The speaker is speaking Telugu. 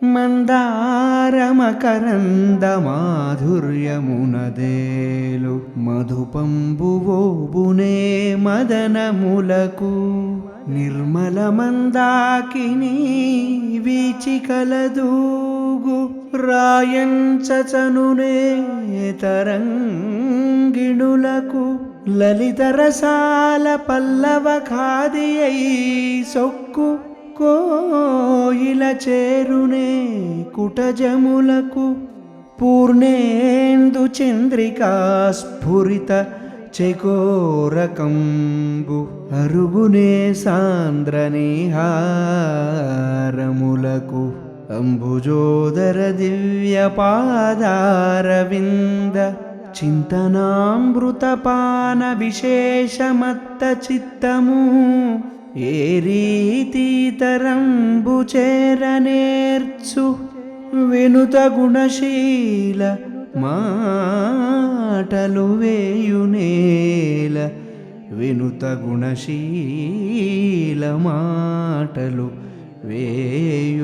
మందారమకరందమాధుర్యమునదేలు మధుపంబువోబునే మదనములకు నిర్మల మందాకిని వీచికలదూగు రాయంచచనునే తరంగిణులకు లలితరసాల పల్లవ ఖాది సొక్కు కోయిల చేరునే కుటజములకు పూర్ణేందు చంద్రికా స్ఫురిత చెకోరకంబు అరుగునే సాంద్రనేహారములకు అంబుజోదర దివ్య పాదారవింద చింతనామృతపాన విశేషమత్త చిత్తము. ఏ రీతితరంబు చేరనేర్చు వినుత గుణశీల మాటలు వేయునేల వినుత గుణశీల మాటలు వేయునేలా